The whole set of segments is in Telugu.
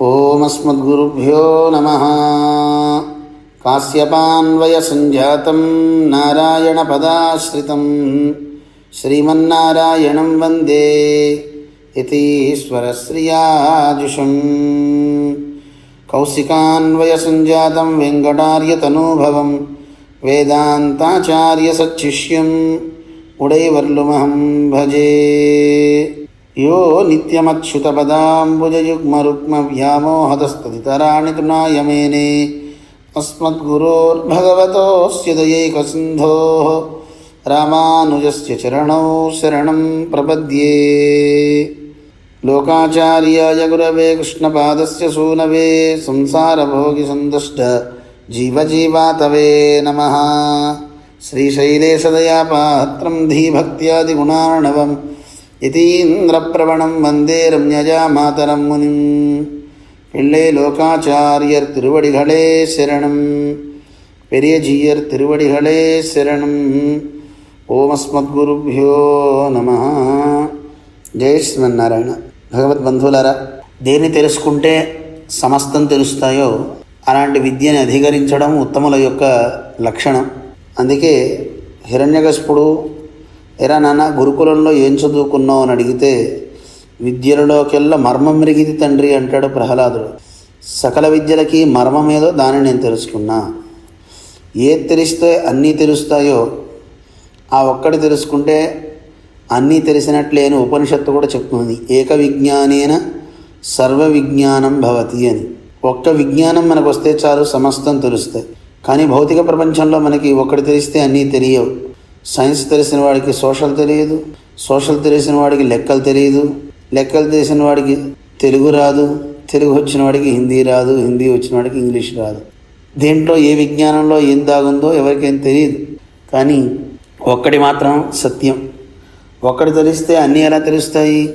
ఓమస్మద్గురుభ్యో నమ. కాశ్యపాన్వయసంజాతం నారాయణపదాశ్రితం శ్రీమన్నారాయణం వందే యతీశ్వరశ్రియాజుషం కౌశికాన్వయసంజాతం వెంకటార్యతనూభవం వేదాంతాచార్యసచ్చిష్యం ఉడైవర్లుమహం భజే. यो नित्यमच्युतपदाम्बुजयुग्मरुक्मव्यामोहतस्तदितराणि तृणायमेने अस्मद्गुरोर्भगवतोऽस्य दयैकसिन्धोः रामानुजस्य चरणौ शरणं प्रपद्ये लोकाचार्याय गुरवे कृष्णपादस्य सूनवे संसारभोगिसन्दष्ट जीवजीवातवे नमः श्रीशैले सदया पात्रं धीभक्त्यादिगुणार्णवम् యతీంద్రప్రవణం వందే రమ్యజామాతరం మునిం. పిళ్ళే లోకాచార్యర్ திருவடிகளே శరణం. పెరియజీయర్ திருவடிகளே శరణం. ఓమస్మద్గురుభ్యో నమ. జయ శ్రీమన్నారాయణ. భగవద్ దేన్ని తెలుసుకుంటే సమస్తం తెలుస్తాయో అలాంటి విద్యని అధిగరించడం ఉత్తముల యొక్క లక్షణం. అందుకే హిరణ్యగస్పుడు ఎరా నాన్న గురుకులంలో ఏం చదువుకున్నావు అని అడిగితే విద్యలలోకెల్లా మర్మం మెరిగిది తండ్రి అంటాడు ప్రహ్లాదుడు. సకల విద్యలకి మర్మమేదో దాన్ని నేను తెలుసుకున్నా. ఏది తెలిస్తే అన్నీ తెలుస్తాయో ఆ ఒక్కటి తెలుసుకుంటే అన్నీ తెలిసినట్లే అని ఉపనిషత్తు కూడా చెప్తుంది. ఏక విజ్ఞానేన సర్వ విజ్ఞానం భవతి అని. ఒక్క విజ్ఞానం మనకు వస్తే చాలు సమస్తం తెలుస్తాయి. కానీ భౌతిక ప్రపంచంలో మనకి ఒక్కటి తెలిస్తే అన్నీ తెలియవు. సైన్స్ తెలిసిన వాడికి సోషల్ తెలియదు సోషల్ తెలిసిన వాడికి లెక్కలు తెలియదు లెక్కలు తెలిసిన వాడికి తెలుగు రాదు తెలుగు వచ్చిన వాడికి హిందీ రాదు హిందీ వచ్చిన వాడికి ఇంగ్లీష్ రాదు. దీంట్లో ఏ విజ్ఞానంలో ఏం దాగుందో ఎవరికేం తెలియదు. కానీ ఒక్కటి మాత్రం సత్యం. ఒక్కటి తెలిస్తే అన్నీ ఎలా తెలుస్తాయి?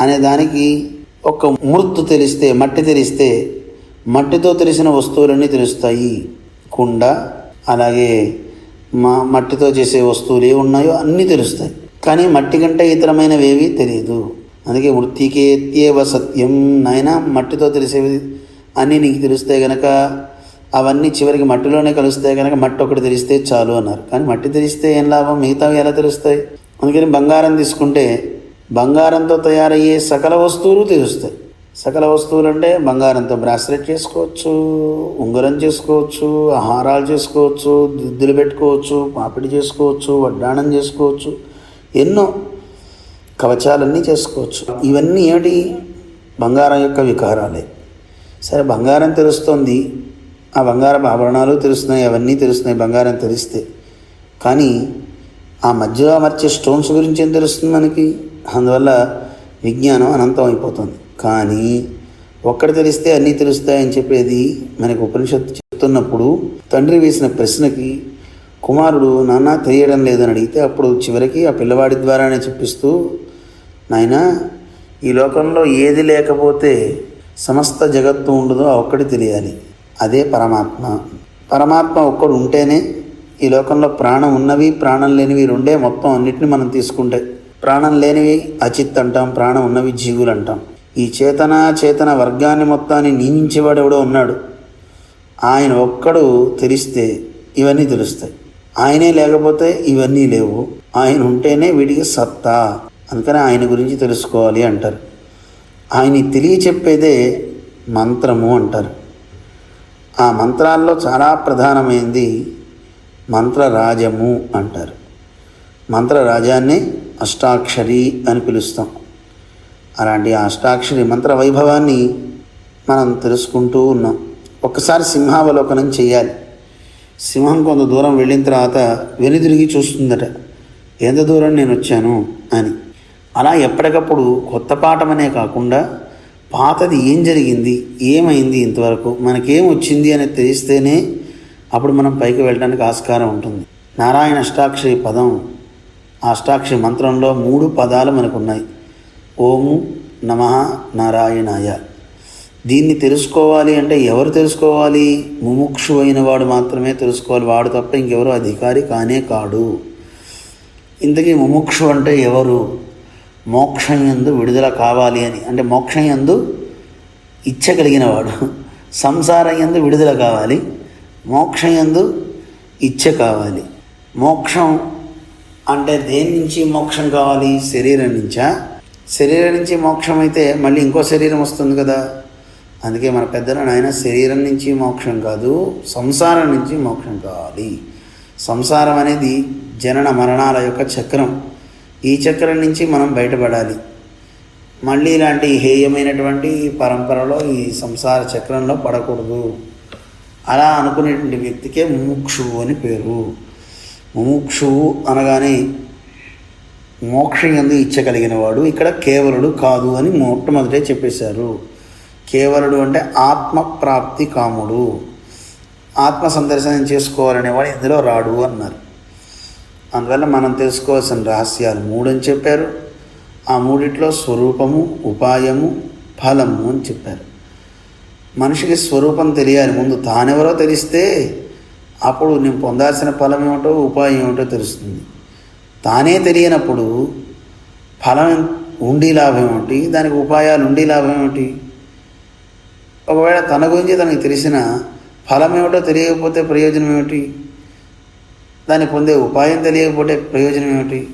అనే దానికి ఒక మృత్తు తెలిస్తే మట్టి తెలిస్తే మట్టితో తెలిసిన వస్తువులన్నీ తెలుస్తాయి. కుండ అలాగే మా మట్టితో చేసే వస్తువులు ఏ ఉన్నాయో అన్నీ తెలుస్తాయి. కానీ మట్టి కంటే ఇతరమైనవేవి తెలియదు అందుకే వృత్తికేత్యేవ సత్యం. నాయన మట్టితో తెలిసేవి అన్నీ నీకు తెలిస్తే గనక అవన్నీ చివరికి మట్టిలోనే కలుస్తాయి కనుక మట్టి ఒకటి తెలిస్తే చాలు అన్నారు. కానీ మట్టి తెలిస్తే ఏం లాభం? మిగతావి ఎలా తెలుస్తాయి? అందుకని బంగారం తీసుకుంటే బంగారంతో తయారయ్యే సకల వస్తువులు తెలుస్తాయి. సకల వస్తువులు అంటే బంగారంతో బ్రాస్లెట్ చేసుకోవచ్చు ఉంగరం చేసుకోవచ్చు ఆహారాలు చేసుకోవచ్చు దిద్దులు పెట్టుకోవచ్చు పాపిడి చేసుకోవచ్చు వడ్డాణం చేసుకోవచ్చు ఎన్నో కవచాలన్నీ చేసుకోవచ్చు. ఇవన్నీ ఏమిటి? బంగారం యొక్క వికారాలే. సరే బంగారం తెలుస్తుంది. ఆ బంగారం ఆభరణాలు తెలుస్తున్నాయి అవన్నీ తెలుస్తున్నాయి బంగారం తెలిస్తే. కానీ ఆ మధ్యలో అమర్చే స్టోన్స్ గురించి ఏం తెలుస్తుంది మనకి? అందువల్ల విజ్ఞానం అనంతం అయిపోతుంది కానీ ఒక్కడ తెలిస్తే అన్నీ తెలుస్తాయని చెప్పేది మనకు ఉపనిషత్తు చెప్తున్నప్పుడు తండ్రి వేసిన ప్రశ్నకి కుమారుడు నాన్న తెలియడం లేదని అడిగితే అప్పుడు చివరికి ఆ పిల్లవాడి ద్వారానే చెప్పిస్తూ నాయన ఈ లోకంలో ఏది లేకపోతే సమస్త జగత్తు ఉండదో ఒక్కటి తెలియాలి. అదే పరమాత్మ. పరమాత్మ ఒక్కడు ఉంటేనే ఈ లోకంలో ప్రాణం ఉన్నవి ప్రాణం లేనివి రెండే మొత్తం అన్నిటిని మనం తీసుకుంటే ప్రాణం లేనివి అచిత్ అంటాం ప్రాణం ఉన్నవి జీవులు అంటాం. ఈ చేతన చేతన వర్గాన్ని మొత్తాన్ని నియమించేవాడు ఎవడో ఉన్నాడు. ఆయన ఒక్కడు తెలిస్తే ఇవన్నీ తెలుస్తాయి. ఆయనే లేకపోతే ఇవన్నీ లేవు. ఆయన ఉంటేనే వీడికి సత్తా. అందుకని ఆయన గురించి తెలుసుకోవాలి అంటారు. ఆయన తెలియచెప్పేదే మంత్రము అంటారు. ఆ మంత్రాల్లో చాలా ప్రధానమైనది మంత్రరాజము అంటారు. మంత్రరాజాన్ని అష్టాక్షరి అని పిలుస్తాం. అలాంటి ఆ అష్టాక్షరి మంత్ర వైభవాన్ని మనం తెలుసుకుంటూ ఉన్నాం. ఒక్కసారి సింహావలోకనం చేయాలి. సింహం కొంత దూరం వెళ్ళిన తర్వాత వెనుదిరిగి చూస్తుందట. ఎంత దూరం నేను వచ్చాను? అని. అలా ఎప్పటికప్పుడు కొత్త పాఠమనే కాకుండా పాతది ఏం జరిగింది ఏమైంది ఇంతవరకు మనకేం వచ్చింది అనేది తెలిస్తేనే అప్పుడు మనం పైకి వెళ్ళడానికి ఆస్కారం ఉంటుంది. నారాయణ అష్టాక్షరి పదం ఆ అష్టాక్షరి మంత్రంలో మూడు పదాలు మనకు ఓము నమ నారాయణాయ. దీన్ని తెలుసుకోవాలి అంటే ఎవరు తెలుసుకోవాలి? ముముక్షు అయిన వాడు మాత్రమే తెలుసుకోవాలి. వాడు తప్ప ఇంకెవరు అధికారి కానే కాడు. ఇంతకీ ముముక్షు అంటే ఎవరు? మోక్షం యందు విడుదల కావాలి అని. అంటే మోక్షం యందు ఇచ్చ కలిగిన వాడు. సంసారం ఎందు విడుదల కావాలి. మోక్షం ఎందు ఇచ్చ కావాలి. మోక్షం అంటే దేని నుంచి మోక్షం కావాలి? శరీరం నుంచా? శరీరం నుంచి మోక్షం అయితే మళ్ళీ ఇంకో శరీరం వస్తుంది కదా. అందుకే మన పెద్దలు నాయన శరీరం నుంచి మోక్షం కాదు సంసారం నుంచి మోక్షం కావాలి. సంసారం అనేది జనన మరణాల యొక్క చక్రం. ఈ చక్రం నుంచి మనం బయటపడాలి. మళ్ళీ ఇలాంటి హేయమైనటువంటి పరంపరలో ఈ సంసార చక్రంలో పడకూడదు. అలా అనుకునేటువంటి వ్యక్తికే ముముక్షువు అని పేరు. ముముక్షువు అనగానే మోక్షం ఎందు ఇచ్చగలిగిన వాడు ఇక్కడ కేవలుడు కాదు అని మొట్టమొదటే చెప్పేశారు. కేవలుడు అంటే ఆత్మప్రాప్తి కాముడు. ఆత్మ సందర్శనం చేసుకోవాలనేవాడు ఇందులో రాడు అన్నారు. అందువల్ల మనం తెలుసుకోవాల్సిన రహస్యాలు మూడు అని చెప్పారు. ఆ మూడిట్లో స్వరూపము ఉపాయము ఫలము అని చెప్పారు. మనిషికి స్వరూపం తెలియాలి. ముందు తానెవరో తెలిస్తే అప్పుడు నేను పొందాల్సిన ఫలం ఏమిటో ఉపాయం ఏమిటో తెలుస్తుంది. తానే తెలియనప్పుడు ఫలం ఉండి లాభం ఏమిటి? దానికి ఉపాయాలు ఉండి లాభం ఏమిటి? ఒకవేళ తన గురించి తనకు తెలిసిన ఫలం ఏమిటో తెలియకపోతే ప్రయోజనం ఏమిటి? దాన్ని పొందే ఉపాయం తెలియకపోతే ప్రయోజనం ఏమిటి?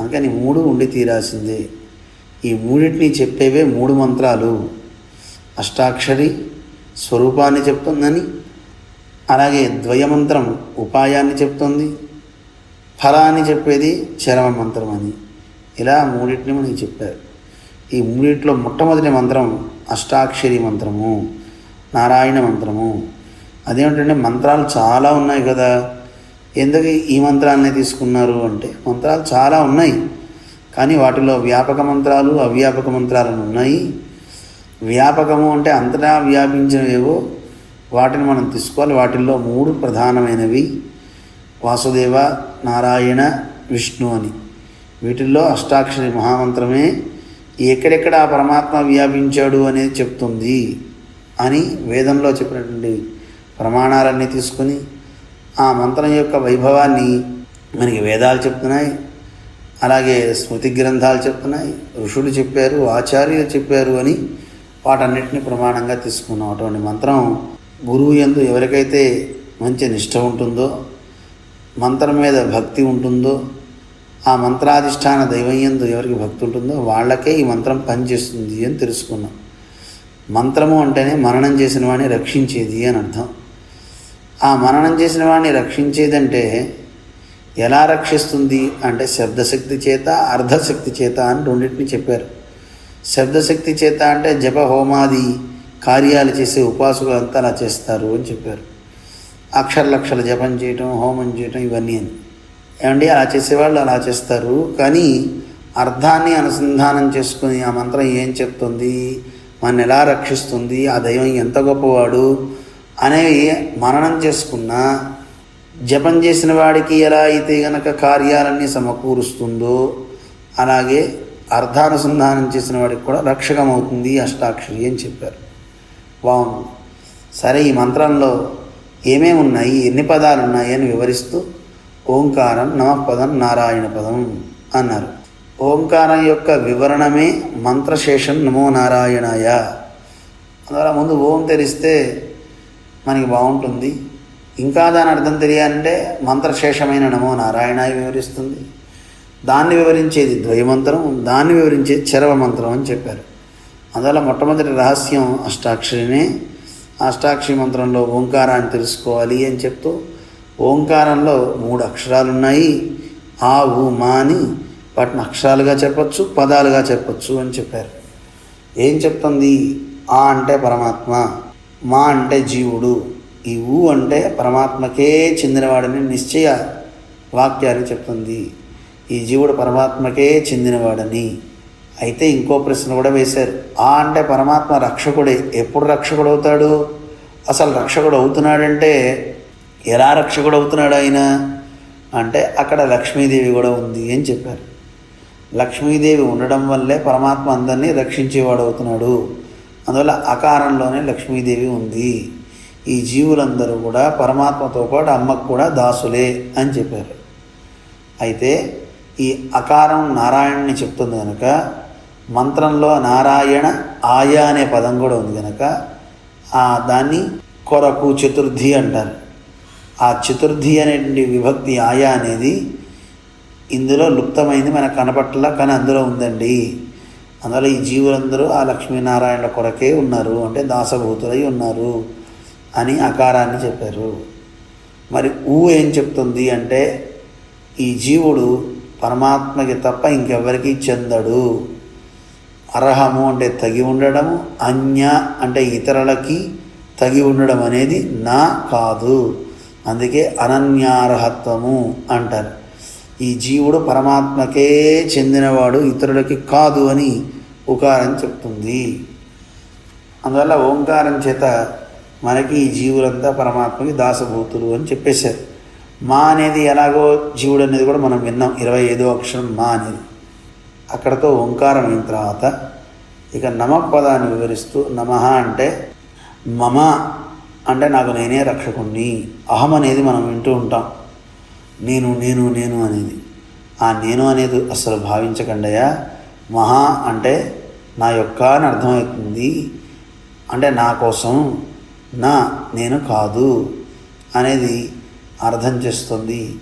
అందుకని మూడు ఉండి తీరాల్సిందే. ఈ మూడింటిని చెప్పేవే మూడు మంత్రాలు. అష్టాక్షరి స్వరూపాన్ని చెప్తుందని అలాగే ద్వయమంత్రం ఉపాయాన్ని చెప్తుంది. ఫలాన్ని చెప్పేది చరమ మంత్రం అని. ఇలా మూడింటిని మనకి చెప్పారు ఈ మూడింటిలో మొట్టమొదటి మంత్రం అష్టాక్షరి మంత్రము నారాయణ మంత్రము. అదేమిటంటే మంత్రాలు చాలా ఉన్నాయి కదా. ఎందుకు ఈ మంత్రాలనే తీసుకున్నారు అంటే మంత్రాలు చాలా ఉన్నాయి. కానీ వాటిలో వ్యాపక మంత్రాలు అవ్యాపక మంత్రాలను ఉన్నాయి. వ్యాపకము అంటే అంతటా వ్యాపించినవేవో వాటిని మనం తీసుకోవాలి. వాటిల్లో మూడు ప్రధానమైనవి. వాసుదేవ నారాయణ విష్ణు అని. వీటిల్లో అష్టాక్షరి మహామంత్రమే ఎక్కడెక్కడ ఆ పరమాత్మ వ్యాపించాడు అనేది చెప్తుంది అని వేదంలో చెప్పినటువంటి ప్రమాణాలన్నీ తీసుకుని ఆ మంత్రం యొక్క వైభవాన్ని మనకి వేదాలు చెప్తున్నాయి. అలాగే స్మృతి గ్రంథాలు చెప్తున్నాయి. ఋషులు చెప్పారు ఆచార్యులు చెప్పారు అని వాటన్నిటిని ప్రమాణంగా తీసుకున్నాం. అటువంటి మంత్రం గురువు ఎందు ఎవరికైతే మంచి నిష్ట ఉంటుందో మంత్రం మీద భక్తి ఉంటుందో ఆ మంత్రాధిష్టాన దైవం ఎందు ఎవరికి భక్తి ఉంటుందో వాళ్ళకే ఈ మంత్రం పనిచేస్తుంది అని తెలుసుకున్నాం. మంత్రము అంటేనే మరణం చేసిన వాడిని రక్షించేది అని అర్థం. ఆ మరణం చేసిన వాడిని రక్షించేదంటే ఎలా రక్షిస్తుంది అంటే శబ్దశక్తి చేత అర్ధశక్తి చేత అని రెండింటిని చెప్పారు. శబ్దశక్తి చేత అంటే జప హోమాది కార్యాలు చేసే ఉపాసకులంతా అలా చేస్తారు అని చెప్పారు. అక్షరలక్షలు జపం చేయటం హోమం చేయటం ఇవన్నీ అని. ఏమండి? అలా చేసేవాళ్ళు అలా చేస్తారు. కానీ అర్థాన్ని అనుసంధానం చేసుకుని ఆ మంత్రం ఏం చెప్తుంది? మన ఎలా రక్షిస్తుంది? ఆ దైవం ఎంత గొప్పవాడు? అనేవి మననం చేసుకున్న జపం చేసిన వాడికి ఎలా అయితే గనక కార్యాలన్నీ సమకూరుస్తుందో అలాగే అర్థానుసంధానం చేసిన వాడికి కూడా రక్షకమవుతుంది అష్టాక్షరి అని చెప్పారు. బాగుంది సరే ఈ మంత్రంలో ఏమేమి ఉన్నాయి? ఎన్ని పదాలు ఉన్నాయి అని వివరిస్తూ ఓంకారం నమపదం నారాయణ పదం అన్నారు. ఓంకారం యొక్క వివరణమే మంత్రశేషం నమో నారాయణాయ. అందువల్ల ముందు ఓం తెరిస్తే మనకి బాగుంటుంది. ఇంకా దాని అర్థం తెలియాలంటే మంత్రశేషమైన నమో నారాయణాయ వివరిస్తుంది. దాన్ని వివరించేది ద్వయమంత్రం దాన్ని వివరించేది చరవ మంత్రం అని చెప్పారు. అందువల్ల మొట్టమొదటి రహస్యం అష్టాక్షరినే అష్టాక్షి మంత్రంలో ఓంకారాన్ని తెలుసుకోవాలి అని చెప్తూ ఓంకారంలో మూడు అక్షరాలు ఉన్నాయి ఆ ఊ మా అని వాటిని అక్షరాలుగా చెప్పచ్చు పదాలుగా చెప్పచ్చు అని చెప్పారు. ఏం చెప్తుంది? ఆ అంటే పరమాత్మ మా అంటే జీవుడు ఈ ఊ అంటే పరమాత్మకే చెందినవాడని నిశ్చయ వాక్యాన్ని చెప్తుంది. ఈ జీవుడు పరమాత్మకే చెందినవాడని. అయితే ఇంకో ప్రశ్న కూడా వేశారు. ఆ అంటే పరమాత్మ రక్షకుడే. ఎప్పుడు రక్షకుడు అవుతాడు అసలు రక్షకుడు అవుతున్నాడంటే ఎలా రక్షకుడు అవుతున్నాడు ఆయన అంటే అక్కడ లక్ష్మీదేవి కూడా ఉంది అని చెప్పారు. లక్ష్మీదేవి ఉండడం వల్లే పరమాత్మ అందరినీ రక్షించేవాడు అవుతున్నాడు అందువల్ల అకారంలోనే లక్ష్మీదేవి ఉంది. ఈ జీవులందరూ కూడా పరమాత్మతో పాటు అమ్మకు కూడా దాసులే అని చెప్పారు. అయితే ఈ అకారం నారాయణని చెప్తుంది కనుక మంత్రంలో నారాయణ ఆయా అనే పదం కూడా ఉంది కనుక ఆ దాన్ని కొరకు చతుర్థి అంటారు. ఆ చతుర్థి అనేటువంటి విభక్తి ఆయా అనేది ఇందులో లుప్తమైంది మనకు కనపట్ల కానీ అందులో ఉందండి. అందులో ఈ జీవులందరూ ఆ లక్ష్మీనారాయణ కొరకే ఉన్నారు అంటే దాసభూతులై ఉన్నారు అని అకారాన్ని చెప్పారు. మరి ఊ ఏం చెప్తుంది అంటే ఈ జీవుడు పరమాత్మకి తప్ప ఇంకెవరికి చెందడు. అర్హము అంటే తగి ఉండడము అన్య అంటే ఇతరులకి తగి ఉండడం అనేది నా కాదు. అందుకే అనన్యార్హత్వము అంటారు. ఈ జీవుడు పరమాత్మకే చెందినవాడు ఇతరులకి కాదు అని ఉకారం చెప్తుంది. అందువల్ల ఓంకారం చేత మనకి ఈ జీవులంతా పరమాత్మకి దాసభూతులు అని చెప్పేశారు. మా అనేది ఎలాగో జీవుడు అనేది కూడా మనం విన్నాం. ఇరవై ఐదో అక్షరం మా అనేది. అక్కడతో ఓంకారం అయిన తర్వాత ఇక నమ పదాన్ని వివరిస్తూ నమ అంటే మమ అంటే నాకు నేనే రక్షకుణ్ణి. అహం అనేది మనం వింటూ ఉంటాం. నేను నేను నేను అనేది. ఆ నేను అనేది అసలు భావించకండయా మహా అంటే నా యొక్క అని అర్థమవుతుంది. అంటే నా కోసం నా నేను కాదు అనేది అర్థం చేస్తుంది.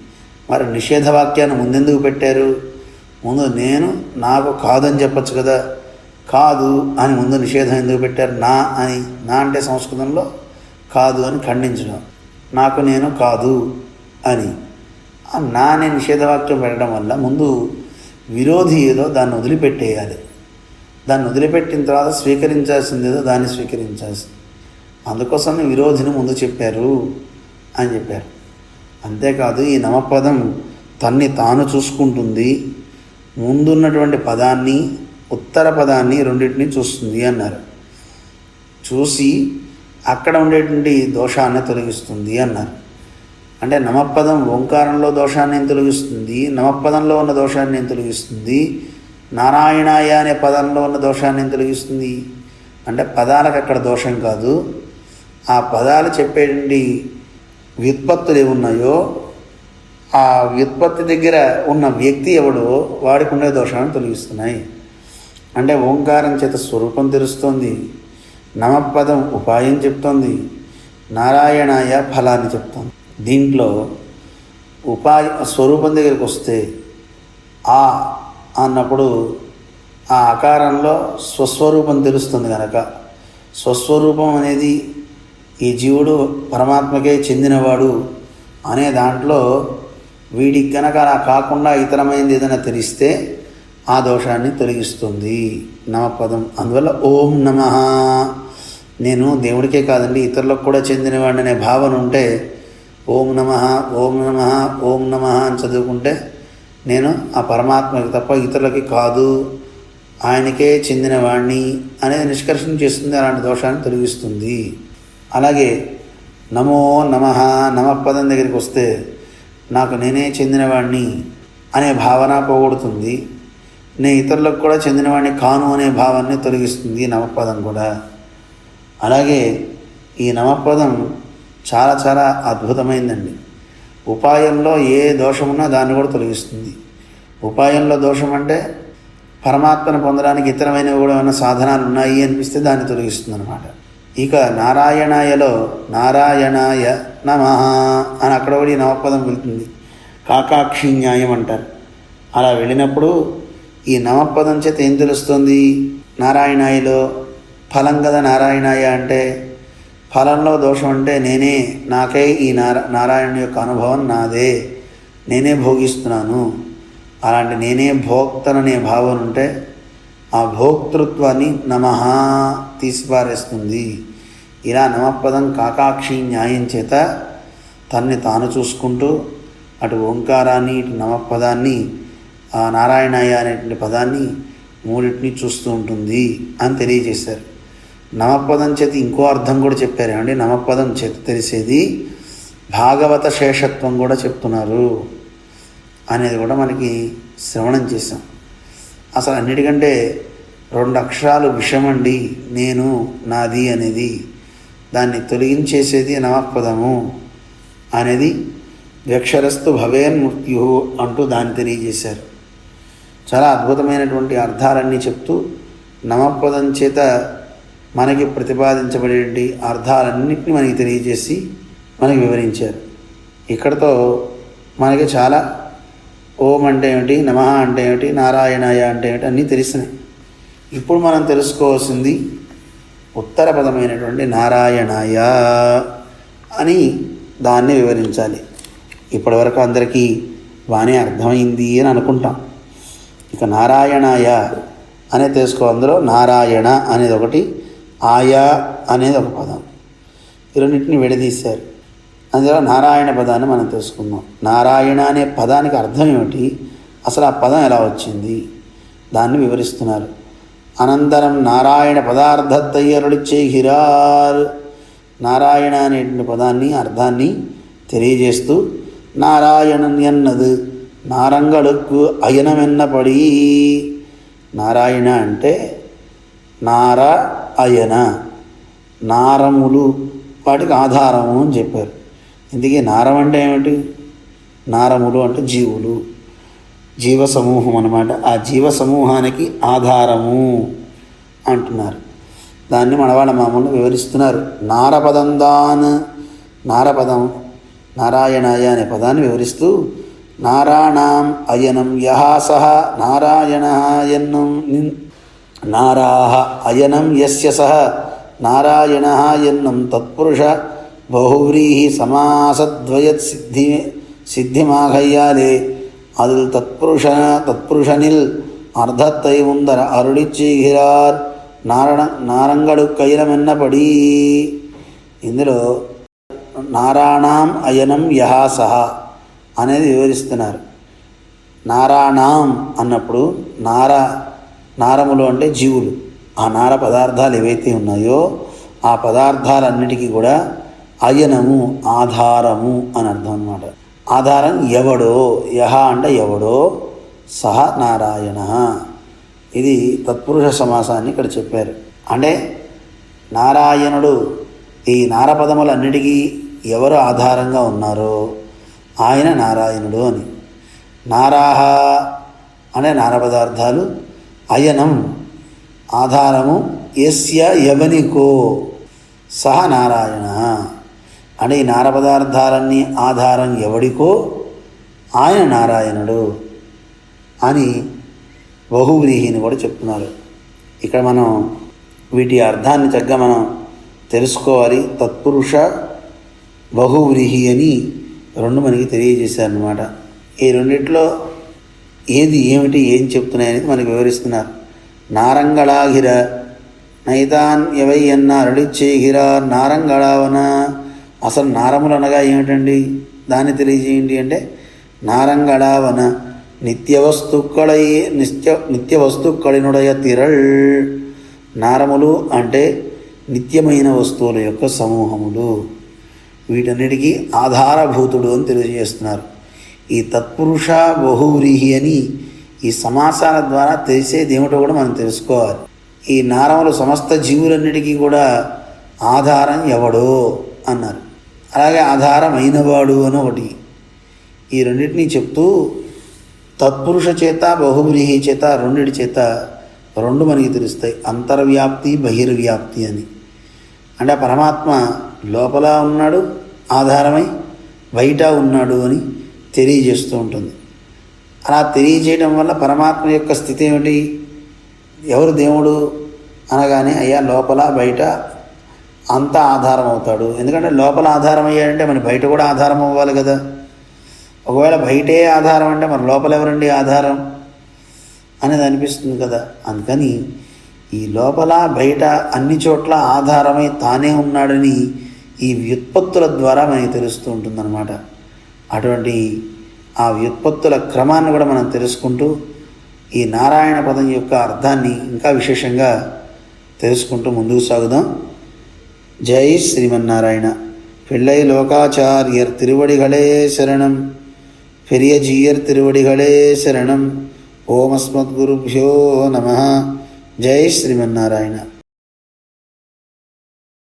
మరి నిషేధ వాక్యాన్ని ముందెందుకు పెట్టారు? ముందు నేను నాకు కాదని చెప్పచ్చు కదా. కాదు అని ముందు నిషేధం ఎందుకు పెట్టారు? నా అని నా అంటే సంస్కృతంలో కాదు అని ఖండించడం. నాకు నేను కాదు అని. ఆ నా అనే నిషేధవాక్యం పెట్టడం వల్ల ముందు విరోధి ఏదో దాన్ని వదిలిపెట్టేయాలి. దాన్ని వదిలిపెట్టిన తర్వాత స్వీకరించాల్సింది ఏదో దాన్ని స్వీకరించాల్సింది. అందుకోసం విరోధిని ముందు చెప్పారు అని చెప్పారు. అంతేకాదు ఈ నమపదం తన్ని తాను చూసుకుంటుంది ముందున్నటువంటి పదాన్ని ఉత్తర పదాన్ని రెండింటిని చూస్తుంది అన్నారు. చూసి అక్కడ ఉండేటువంటి దోషాన్ని తొలగిస్తుంది అన్నారు. అంటే నమపదం ఓంకారంలో దోషాన్ని ఏం తొలగిస్తుంది నమపదంలో ఉన్న దోషాన్ని ఏం తొలగిస్తుంది నారాయణాయ అనే పదంలో ఉన్న దోషాన్ని ఏం తొలగిస్తుంది. అంటే పదాలకు అక్కడ దోషం కాదు. ఆ పదాలు చెప్పేటువంటి వ్యుత్పత్తులు ఏమున్నాయో ఆ వ్యుత్పత్తి దగ్గర ఉన్న వ్యక్తి ఎవడో వాడికి ఉండే దోషాన్ని తొలగిస్తున్నాయి. అంటే ఓంకారం చేత స్వరూపం తెలుస్తోంది నమపదం ఉపాయం చెప్తోంది. నారాయణాయ ఫలాన్ని చెప్తోంది. దీంట్లో ఉపాయ స్వరూపం దగ్గరికి వస్తే ఆ అన్నప్పుడు ఆ ఆకారంలో స్వస్వరూపం తెలుస్తుంది కనుక స్వస్వరూపం అనేది ఈ జీవుడు పరమాత్మకే చెందినవాడు అనే దాంట్లో వీడికి గనక అలా కాకుండా ఇతరమైనది ఏదైనా తెలిస్తే ఆ దోషాన్ని తొలగిస్తుంది. నమపదం అందువల్ల ఓం నమ. నేను దేవుడికే కాదండి ఇతరులకు కూడా చెందినవాడిని అనే భావన ఉంటే ఓం నమ ఓం నమ ఓం నమ అని చదువుకుంటే నేను ఆ పరమాత్మకి తప్ప ఇతరులకి కాదు ఆయనకే చెందినవాణ్ణి అనేది నిష్కర్షణ చేస్తుంది అలాంటి దోషాన్ని తొలగిస్తుంది. అలాగే నమో నమ నమ పదం దగ్గరికి వస్తే నాకు నేనే చెందినవాణ్ణి అనే భావన పోగొడుతుంది. నేను ఇతరులకు కూడా చెందినవాడిని కాను అనే భావాన్ని తొలగిస్తుంది నవపదం కూడా. అలాగే ఈ నవపదం చాలా చాలా అద్భుతమైందండి. ఉపాయంలో ఏ దోషమున్నా దాన్ని కూడా తొలగిస్తుంది. ఉపాయంలో దోషం అంటే పరమాత్మను పొందడానికి ఇతరమైనవి కూడా ఏమైనా సాధనాలు ఉన్నాయి అనిపిస్తే దాన్ని తొలగిస్తుంది అనమాట ఇక నారాయణాయలో నారాయణాయ నమ అని అక్కడ కూడా నవపదం వెళ్తుంది. కాకాక్షి న్యాయం అంటారు. అలా వెళ్ళినప్పుడు ఈ నవపదం చేత ఏం తెలుస్తుంది? నారాయణాయలో ఫలం కదా నారాయణాయ అంటే? ఫలంలో దోషం అంటే నేనే నాకే ఈ నారా నారాయణ యొక్క అనుభవం నాదే. నేనే భోగిస్తున్నాను. అలాంటి నేనే భోక్తననే భావన ఉంటే ఆ భోక్తృత్వాన్ని నమ తీసిపారేస్తుంది. ఇలా నమపదం కాకాక్షి న్యాయం చేత తన్ని తాను చూసుకుంటూ అటు ఓంకారాన్ని ఇటు నమపదాన్ని ఆ నారాయణయ్య అనేటువంటి పదాన్ని మూడింటిని చూస్తూ ఉంటుంది అని తెలియజేశారు. నమపదం చేత ఇంకో అర్థం కూడా చెప్పారు. ఏమండి? నమపదం చేత తెలిసేది భాగవత శేషత్వం కూడా చెప్తున్నారు అనేది కూడా మనకి శ్రవణం చేశాం. అసలు అన్నిటికంటే రెండు అక్షరాలు విషమండి నేను నాది అనేది. దాన్ని తొలగించేసేది నమపదము అనేది వ్యక్షరస్తు భవేన్ మృత్యు అంటూ దాన్ని తెలియజేశారు. చాలా అద్భుతమైనటువంటి అర్థాలన్నీ చెప్తూ నమపదం చేత మనకి ప్రతిపాదించబడేటువంటి అర్థాలన్నింటినీ మనకి తెలియజేసి మనకి వివరించారు. ఇక్కడతో మనకి చాలా ఓం అంటే ఏమిటి? నమ అంటే ఏమిటి? నారాయణాయ అంటే ఏమిటి? అన్నీ తెలిసినాయి ఇప్పుడు మనం తెలుసుకోవాల్సింది ఉత్తర పదమైనటువంటి నారాయణాయ అని దాన్ని వివరించాలి. ఇప్పటివరకు అందరికీ బాగానే అర్థమైంది అని అనుకుంటాం. ఇక నారాయణాయ అనే తెలుసుకో అందులో. నారాయణ అనేది ఒకటి ఆయా అనేది ఒక పదం. ఈ రెండింటిని విడదీశారు. అందులో నారాయణ పదాన్ని మనం తెలుసుకుందాం. నారాయణ అనే పదానికి అర్థం ఏమిటి? అసలు ఆ పదం ఎలా వచ్చింది? దాన్ని వివరిస్తున్నారు. అనంతరం నారాయణ పదార్థత్తయ్యరుడిచ్చే హిరార్. నారాయణ అనేటువంటి పదాన్ని అర్థాన్ని తెలియజేస్తూ నారాయణన్ ఎన్నది? నారంగళుక్కు అయనమెన్నపడి? నారాయణ అంటే నార అయన నారములు వాటికి ఆధారము అని చెప్పారు. ఇందుకే నారం అంటే ఏమిటి? నారములు అంటే జీవులు. జీవ సమూహం అనమాట ఆ జీవ సమూహానికి ఆధారము అంటున్నారు. దాన్ని మనవాళ్ళ మామూలు వివరిస్తున్నారు. నారపదం దాన్ నారపదం నారాయణాయ అనే పదాన్ని వివరిస్తూ నారాణం అయనం యహాస నారాయణ ఎన్నం నారాహ అయనం యస్య సహ నారాయణ ఎన్నం తత్పురుష బహువ్రీహి సమాసద్వయత్ సిద్ధి సిద్ధిమాఘయ్యాలే அதில் தத்புருஷ தத்புருஷனில் அர்த்தத்தை முந்தர அருளிச்செய்கிறார் నారణ నారంగడు కైలమెన్నపడి ఇందులో నారాణం అయనం యహా సహ అనేది వివరిస్తున్నారు నారాణం అన్నప్పుడు నార నారములు అంటే జీవులు ఆ నార పదార్థాలు ఏవైతే ఉన్నాయో ఆ పదార్థాలన్నిటికీ కూడా అయనము ఆధారము అని అర్థం అన్నమాట ఆధారం ఎవడో యహ అంటే ఎవడో సహ నారాయణ. ఇది తత్పురుష సమాసాన్ని ఇక్కడ చెప్పారు. అంటే నారాయణుడు ఈ నారపదములన్నిటికీ ఎవరు ఆధారంగా ఉన్నారో ఆయన నారాయణుడు అని. నారాహ అనే నారపదార్థాలు అయనం ఆధారము ఎస్య యవనికో సహ నారాయణ. అంటే ఈ నార పదార్థాలన్నీ ఆధారం ఎవడికో ఆయన నారాయణుడు అని బహువ్రీహిని కూడా చెప్తున్నారు. ఇక్కడ మనం వీటి అర్థాన్ని చక్కగా మనం తెలుసుకోవాలి. తత్పురుష బహువ్రీహి అని రెండు మనకి తెలియజేశారనమాట ఈ రెండిట్లో ఏది ఏమిటి ఏం చెప్తున్నాయనేది మనకు వివరిస్తున్నారు. నారంగళాగిర నైతాన్ ఎవై అన్న అరళిచ్చేగిర నారంగళావన అసలు నారములు అనగా ఏమిటండి? దాన్ని తెలియజేయండి అంటే నారంగడావన நித்திய వస్తుక్కళై నిత్య నిత్య వస్తుక్కడినుడయ తిరళ్. నారములు అంటే నిత్యమైన వస్తువుల యొక్క సమూహములు. వీటన్నిటికీ ఆధారభూతుడు అని తెలియజేస్తున్నారు. ఈ తత్పురుష బహువ్రీహి అని ఈ సమాసాల ద్వారా తెలిసేది ఏమిటో కూడా మనం తెలుసుకోవాలి. ఈ నారములు సమస్త జీవులన్నిటికీ కూడా ఆధారం ఎవడో అన్నారు. అలాగే ఆధారమైనవాడు అని ఒకటి ఈ రెండింటినీ చెప్తూ తత్పురుష చేత బహువ్రీహి చేత రెండిటి చేత రెండు మనకి తెలుస్తాయి. అంతర్వ్యాప్తి బహిర్వ్యాప్తి అని. అంటే పరమాత్మ లోపల ఉన్నాడు ఆధారమై బయట ఉన్నాడు అని తెలియజేస్తూ ఉంటుంది. అలా తెలియజేయడం వల్ల పరమాత్మ యొక్క స్థితి ఏమిటి? ఎవరు దేవుడు? అనగానే అయ్యా లోపల బయట అంతా ఆధారం అవుతాడు. ఎందుకంటే లోపల ఆధారం అయ్యాడంటే మరి బయట కూడా ఆధారం అవ్వాలి కదా. ఒకవేళ బయటే ఆధారం అంటే మరి లోపల ఎవరండి ఆధారం అనేది అనిపిస్తుంది కదా. అందుకని ఈ లోపల బయట అన్ని చోట్ల ఆధారమై తానే ఉన్నాడని ఈ వ్యుత్పత్తుల ద్వారా మనకి తెలుస్తూ ఉంటుందన్నమాట. అటువంటి ఆ వ్యుత్పత్తుల క్రమాన్ని కూడా మనం తెలుసుకుంటూ ఈ నారాయణ పదం యొక్క అర్థాన్ని ఇంకా విశేషంగా తెలుసుకుంటూ ముందుకు సాగుదాం. ஜெய் ஸ்ரீமன்னாராயணா. பிள்ளை லோகாச்சாரியர் திருவடிகளே சரணம். பெரிய ஜீயர் திருவடிகளே சரணம். ஓம் அஸ்மத் குருபியோ நம ஜெய் ஸ்ரீமன்னாராயணா.